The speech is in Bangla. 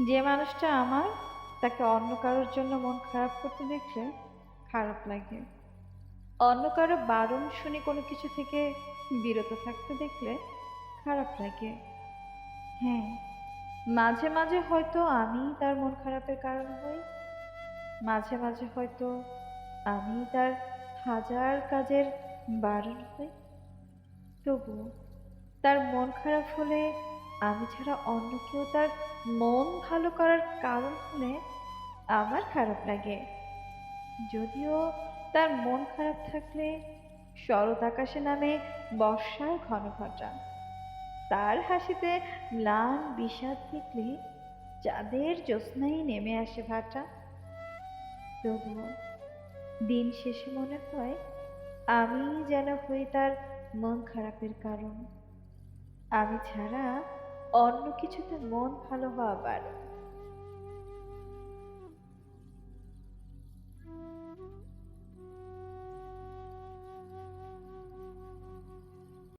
যে মানুষটা আমার, তাকে অন্য কারোর জন্য মন খারাপ করতে দেখলে খারাপ লাগে। অন্য কারও বারণ শুনে কোনো কিছু থেকে বিরত থাকতে দেখলে খারাপ লাগে। হ্যাঁ মাঝে মাঝে হয়তো আমি তার মন খারাপের কারণ হই। মাঝে মাঝে হয়তো আমি তার হাজার কাজের বারণ হই। তবু তার মন খারাপ হলে আমি ছাড়া অন্য কেউ তার মন ভালো করার কারণ হলে আমার খারাপ লাগে। যদিও তার মন খারাপ থাকলে শরৎ আকাশে নামে বর্ষার ঘন ঘটা। তার হাসিতে ম্লান বিষাদ দেখলে চাঁদের জ্যোৎস্নাই নেমে আসে ভাটা। তবুও দিন শেষে মনে হয় আমি যেন হই তার মন খারাপের কারণ। আমি ছাড়া অন্য কিছুতে মন ভালো হওয়া বারণ।